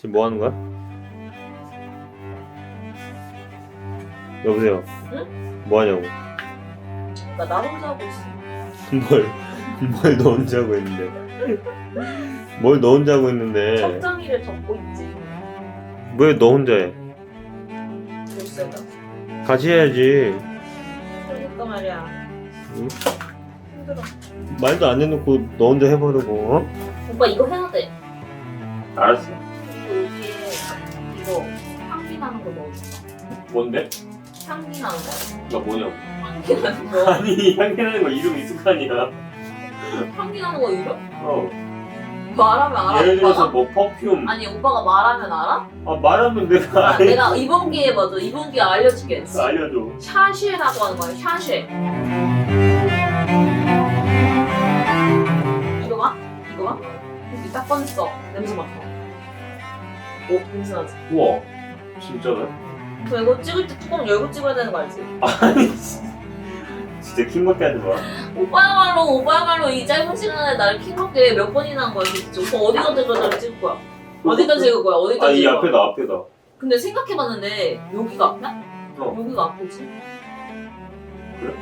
지금 뭐 하는 거야? 여보세요. 응? 뭐 하냐고. 나, 나 혼자 하고 있어. 뭘, 뭘 너 혼자 하고 있는데. 뭘 너 혼자 하고 있는데. 적장이를 적고 있지. 왜 너 혼자 해? 글쎄요. 같이 해야지. 그러니까 말이야. 응? 힘들어. 말도 안 해놓고 너 혼자 해버리고, 어? 오빠 이거 해야 돼. 알았어. 이거 향기 나는 거 넣어줘. 뭔데? 향기 나는 거. 나 뭐냐고. 향기 나는 거. 아니, 향기나는 거 이름 있을 거 아니야. 향기 나는 거 이름? 어. 말하면 알아. 예를 들어서 오빠가? 뭐 퍼퓸. 아니 오빠가 말하면 알아? 아, 말하면 내가 아, 알지. 내가 이번 기회에 맞아. 이번 기회에 알려줄게. 알려줘. 샤쉐라고 하는 거야. 샤쉐. 이거 봐. 이거 봐. 여기 딱 꺼냈어. 냄새 맡아. 오, 냄새 나지? 우와. 진짜네? 그 이거 찍을 때 뚜껑 열고 찍어야 되는 거 알지? 아니, 진짜 킹밖에 하지 마. 오빠야말로 오빠야말로 이 짧은 시간에 나를 킹받게 몇 번이나 한 거야 진짜. 오빠 어디다 대고 찍을 거야? 어디다 찍을 거야? 어디다 아, 이 찍을 거야? 앞에다, 앞에다. 근데 생각해봤는데 여기가 앞이야? 어. 여기가 앞이지? 그래?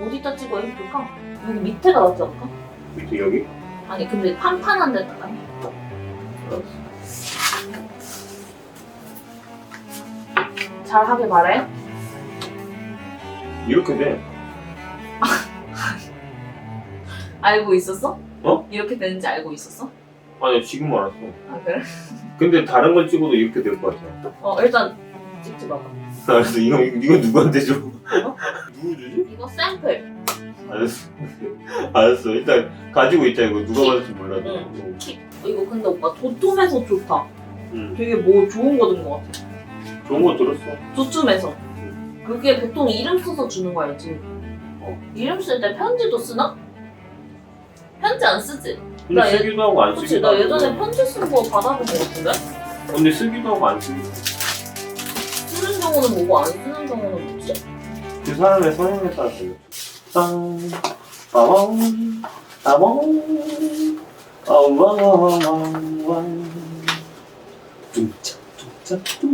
어디다 찍어야 예쁠까? 여기 밑에가 낫지 않을까? 밑에 여기? 아니 근데 판판한 데다가 잘하게 말해 이렇게 돼. 알고 있었어? 어? 이렇게 되는지 알고 있었어? 아니, 지금 알았어. 아 그래? 근데 다른 걸 찍어도 이렇게 될 것 같아. 어 일단 찍지 마봐 알았어. 이거, 이거 누구한테 줘? 어? 누구 주지? 이거 샘플 알았어. 알았어. 일단 가지고 있자, 이거. 누가 받을지 몰라도. 응. 어, 이거 근데 오빠 도톰해서 좋다 응. 되게 뭐 좋은 거든거 같아 좋은 거 들었어. 도톰해서 그게 보통 이름 써서 주는 거 알지? 어. 이름 쓸 때 편지도 쓰나? 편지 안 쓰지? 근데 나 예- 쓰기도 하고 안 그치 쓰기도 나 하고. 예전에 편지 쓴 거 받아본 거 같은데? 근데 쓰기도 하고 안 쓰기도 하고. 쓰는 경우는 뭐고 안 쓰는 경우는 뭐지? 그 사람의 성향에 따라 달려. 땅, 빠밤, 빠밤, 아왕왕왕왕. 뚱짝, 뚱짝, 뚱.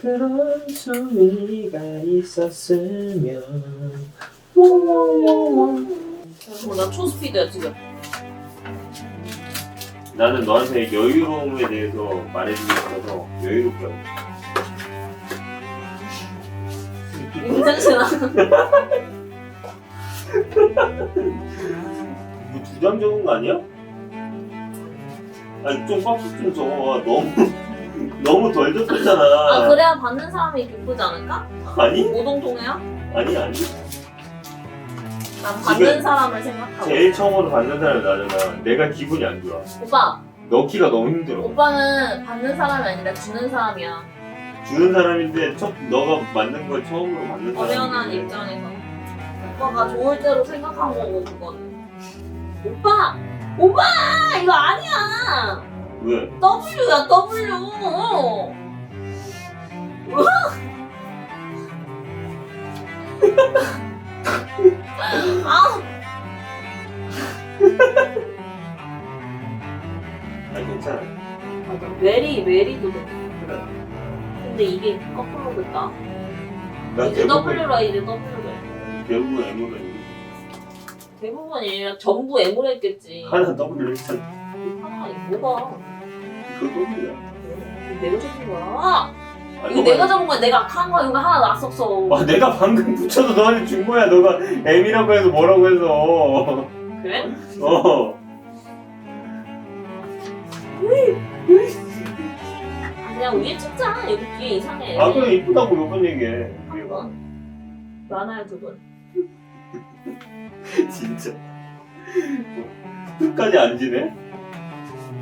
그런 수미가 있었으면 어, 나 초스피드야 지금. 나는 너한테 여유로움에 대해서 말해주고 싶어서 여유롭게. 하고 인생신아 이거 두장 적은 거 아니야? 아니 좀 빡빡 좀 적어 너무 너무 덜 적었잖아. 아 그래야 받는 사람이 기쁘지 않을까? 아니? 오동통해야? 아니 아니. 난 받는 지금 사람을 생각하고 제일 처음으로 받는 사람이 나잖아. 내가 기분이 안 좋아. 오빠. 넣기가 너무 힘들어. 오빠는 받는 사람이 아니라 주는 사람이야. 주는 사람인데 첫 너가 만든 걸 처음으로 받는 사람 어려운 입장에서. 오빠가 좋을 대로 생각한 거고 그거는. 오빠! 오빠! 이거 아니야! 왜? W야 W! 아! 아니 괜찮아 맞아 메리 메리도 돼 그래 근데 이게 거꾸로 됐다 나 이제 대부분 W라 이제 돼 대부분 M으로 해 대부분이 아니라 전부 M으로 했겠지. 하나 W 했잖아 하나 뭐가 그거 W야 내가 적은 거야. 아, 이거 내가 적은 거야. 내가 한 거야. 이거 하나 놨었어. 아 내가 방금 붙여서 너한테 준 거야. 너가 M이라고 해서 뭐라고 해서. 그래? 어. 그냥 위에 찍자. 여기 뒤에 이상해. 아 그래 이쁘다고 몇 번 얘기해. 위에가 한 번. 많아요 두 분. 진짜 끝까지 안 지네?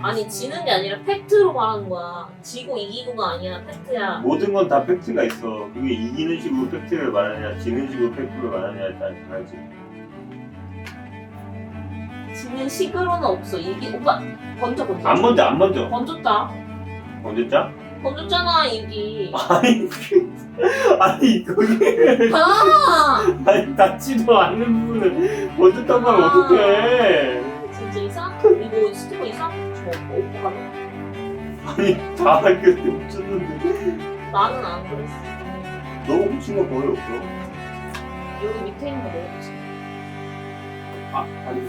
아니 지는 게 아니라 팩트로 말하는 거야. 지고 이기고가 아니야 팩트야. 모든 건 다 팩트가 있어 그게 이기는 식으로 팩트를 말하냐 지는 식으로 팩트를 말하냐에 따라 다르지 지는 식으로는 없어. 이기 오빠 번져 번져. 안 먼저 안 먼저 번졌다. 짜? 번졌잖아 이기. 아니 그- 아니 그게 아 아니 닿지도 않는 부분을 먼저 딴말 아. 어떡해 진짜 이상? 이거 스티커 이상? 저 오빠가 아니 다 이렇게 붙였는데 나는 안 그랬어. 너가 붙인 거 거의 없어 여기 밑에 있는 거 먹었지. 아 아니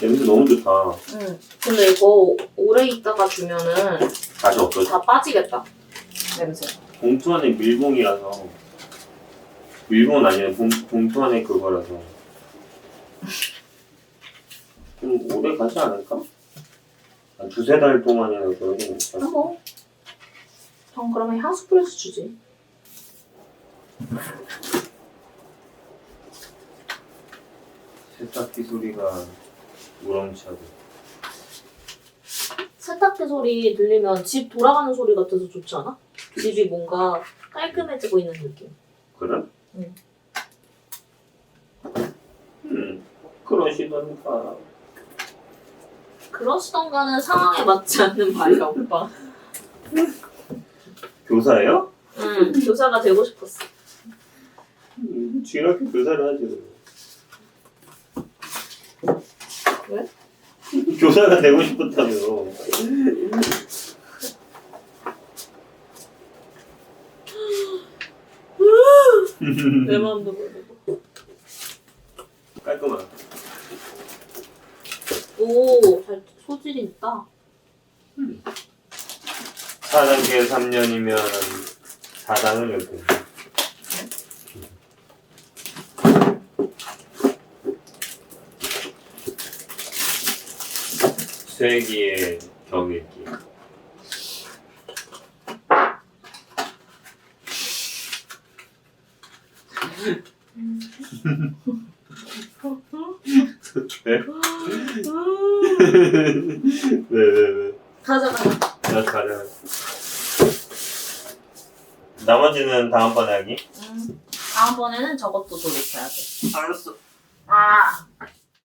냄새 너무 좋다 응. 근데 이거 오래 있다가 주면은 다시 없어져 다 빠지겠다. 냄새. 봉투 안에 밀봉이라서 밀봉은 아니라 봉, 봉투 안에 그거라서 좀 오래 가지 않을까? 한 두세 달 동안이나 그러긴 괜찮아 뭐. 형 그러면 향수 뿌려서 주지. 세탁기 소리가 우렁차고 세탁기 소리 들리면 집 돌아가는 소리 같아서 좋지 않아? 집이 뭔가 깔끔해지고 있는 느낌. 그래? 응. 음 그러시던가 그러시던가는 상황에 맞지 않는 말이야, 오빠. 교사예요? 응, 교사가 되고 싶었어. 음, 쥐렇게 교사를 하지 왜? 교사가 되고 싶었다며 내 마음도 모르고. 깔끔하다 오, 잘 소질이 있다. 4단계 3년이면 4단을 이렇게 쇠기 왜, 왜? 가자, 가자. 나 가려. 나머지는 다음번에 하기? 응. 다음번에는 저것도 조립해야 돼. 알았어. 아,